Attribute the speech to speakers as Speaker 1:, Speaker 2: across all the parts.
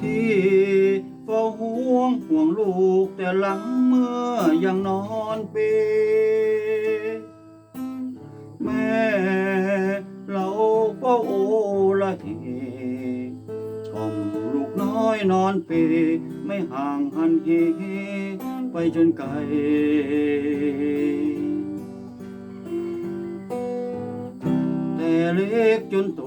Speaker 1: ที่เฝ้าห่วงห่วงลูกแต่หลังเมื่อยังนอนเปแม่เราก็โอละเหชมลูกน้อยนอนเปไม่ห่างหันเหไปจนไกลแต่เล็กจนโต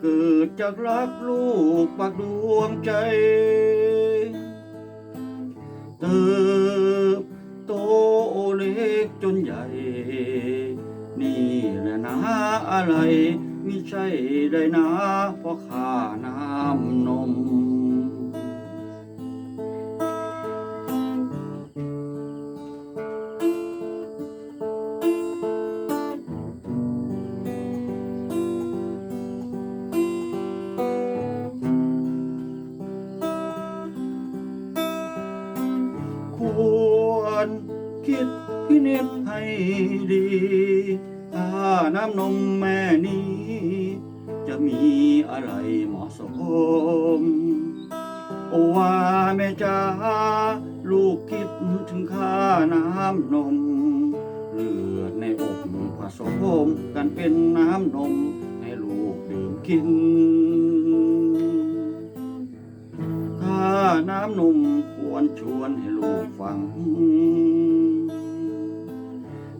Speaker 1: เกิดจากรักลูกปักดวงใจ เติบโตเล็กจนใหญ่ นี่แหละนะอะไรไม่ใช่ได้นะเพราะข้าน้ำนม ควรคิดพินิจให้ดีถ้าน้ำนมแม่นี้ จะมีอะไรเหมาะสม โอว่าแม่จ้าลูกคิดถึงค่าน้ำนมเลือดในอกผสมกันเป็นน้ำนมให้ลูกดื่มกิน น้ำนมควรชวนให้ลูกฟัง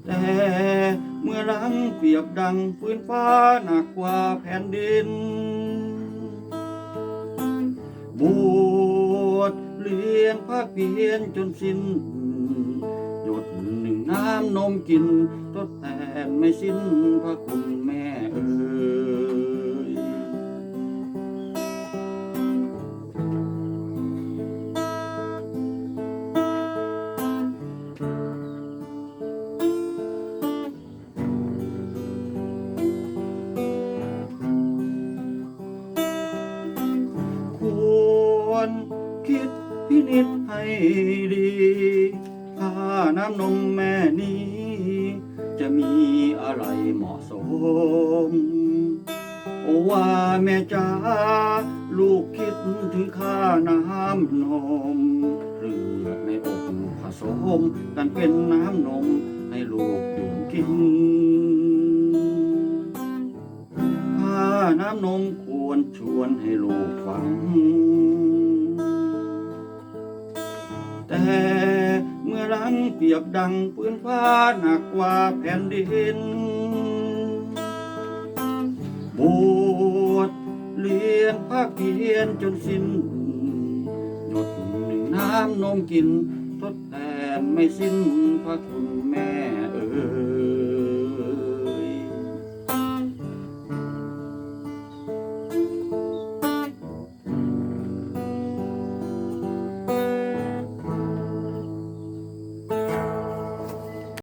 Speaker 1: แต่เมื่อหลังเปรียบดังฟืนฟ้าหนักกว่าแผ่นดินบวชเรียนภาคเพียนจนสิ้นหยดหนึ่งน้ำนมกินทดแทนไม่สิ้นพระคุณ พินิจให้ดีถ้าน้ำนมแม่นี้ จะมีอะไรเหมาะสม โอว่าแม่จ้าลูกคิดถึงค่าน้ำนมเลือดในอกผสมกันเป็นน้ำนมให้ลูกดื่มกินค่าน้ำนมควรชวนให้ลูกฟัง เปรียบดังปืนฟ้าหนักกว่าแผ่นดินบวชเรียนภาคเพียนจนสิ้นหยดหนึ่งน้ำนมกินทดแทนไม่สิ้นพระคุณแม่